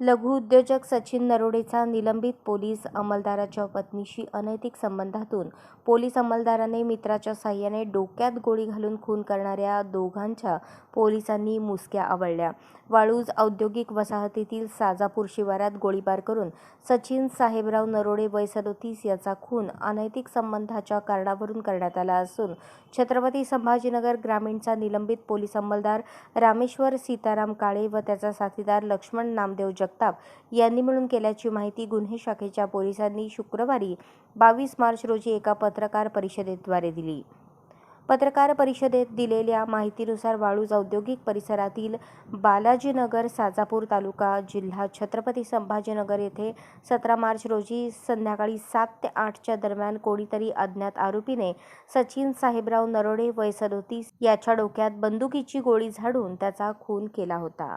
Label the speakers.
Speaker 1: लघुउद्योजक सचिन नरोडेचा निलंबित पोलीस अंमलदाराच्या पत्नीशी अनैतिक संबंधातून. पोलीस अंमलदाराने मित्राच्या साह्याने डोक्यात गोळी घालून खून करणाऱ्या दोघांच्या पोलिसांनी मुसक्या आवळल्या. वाळूज औद्योगिक वसाहतीतील साजापूर शिवारात गोळीबार करून सचिन साहेबराव नरोडे वय सदोतीस याचा खून अनैतिक संबंधाच्या कारणावरून करण्यात आला असून छत्रपती संभाजीनगर ग्रामीणचा निलंबित पोलीस अंमलदार रामेश्वर सीताराम काळे व त्याचा साथीदार लक्ष्मण नामदेव जगताप यांनी मिळून केल्याची माहिती गुन्हे शाखेच्या पोलिसांनी शुक्रवारी बावीस मार्च रोजी एका पत्रकार परिषदेद्वारे दिली. पत्रकार परिषदेत दिलेल्या माहितीनुसार वाळूज औद्योगिक परिसरातील बालाजीनगर साजापूर तालुका जिल्हा छत्रपती संभाजीनगर येथे सतरा मार्च रोजी संध्याकाळी सात ते आठच्या दरम्यान कोणीतरी अज्ञात आरोपीने सचिन साहेबराव नरोडे वय सदोतीस याच्या डोक्यात बंदुकीची गोळी झाडून त्याचा खून केला होता.